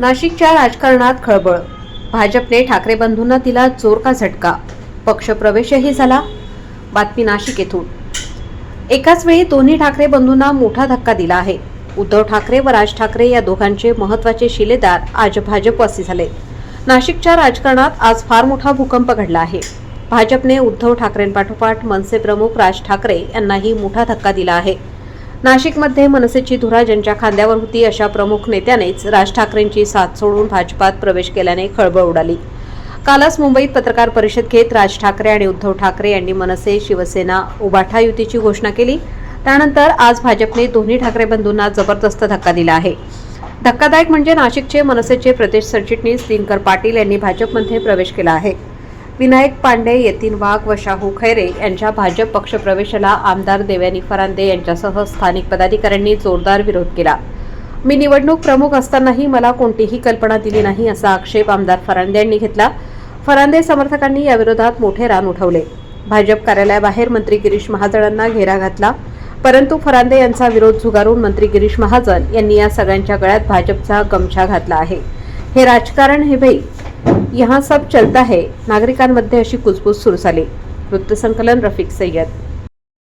नाशिकच्या राजकारणात खळबळ. भाजपने ठाकरे बंधूंना दिला जोर का झटका पक्षप्रवेशही झाला. बातमी नाशिक येथून. एकाच वेळी दोन्ही ठाकरे बंधूंना मोठा धक्का दिला आहे. उद्धव ठाकरे व राज ठाकरे या दोघांचे महत्त्वाचे शिलेदार आज भाजपवासी झाले. नाशिकच्या राजकारणात आज फार मोठा भूकंप घडला आहे. भाजपने उद्धव ठाकरेंपाठोपाठ मनसे प्रमुख राज ठाकरे यांनाही मोठा धक्का दिला आहे. नाशिकमध्ये मनसेची धुरा ज्यांच्या खांद्यावर होती अशा प्रमुख नेत्यानेच राज ठाकरेंची साथ सोडून भाजपात प्रवेश केल्याने खळबळ उडाली. कालच मुंबईत पत्रकार परिषद घेत राज ठाकरे आणि उद्धव ठाकरे यांनी मनसे शिवसेना उबाठा युतीची घोषणा केली. त्यानंतर आज भाजपने दोन्ही ठाकरे बंधूंना जबरदस्त धक्का दिला आहे. धक्कादायक म्हणजे नाशिकचे मनसेचे प्रदेश सरचिटणीस दिनकर पाटील यांनी भाजपमध्ये प्रवेश केला आहे. विनायक पांडे यतीन वाघ व शाहू खैरे यांच्या भाजप पक्षप्रवेशाला आमदार देवयानी फरांदे यांच्यासह स्थानिक पदाधिकाऱ्यांनी जोरदार विरोध केला. मी निवडणूक प्रमुख असतानाही मला कोणतीही कल्पना दिली नाही असा आक्षेप आमदार फरांदे यांनी घेतला. फरांदे समर्थकांनी याविरोधात मोठे रान उठवले. भाजप कार्यालयाबाहेर मंत्री गिरीश महाजनांना घेरा घातला. परंतु फरांदे यांचा विरोध झुगारून मंत्री गिरीश महाजन यांनी या सगळ्यांच्या गळ्यात भाजपचा गमछा घातला आहे. हे राजकारण हे भाई यहाँ सब चलता है। नागरिकांमध्ये अशी कुजबूज सुरू झाली. वृत्तसंकलन रफिक सय्यद।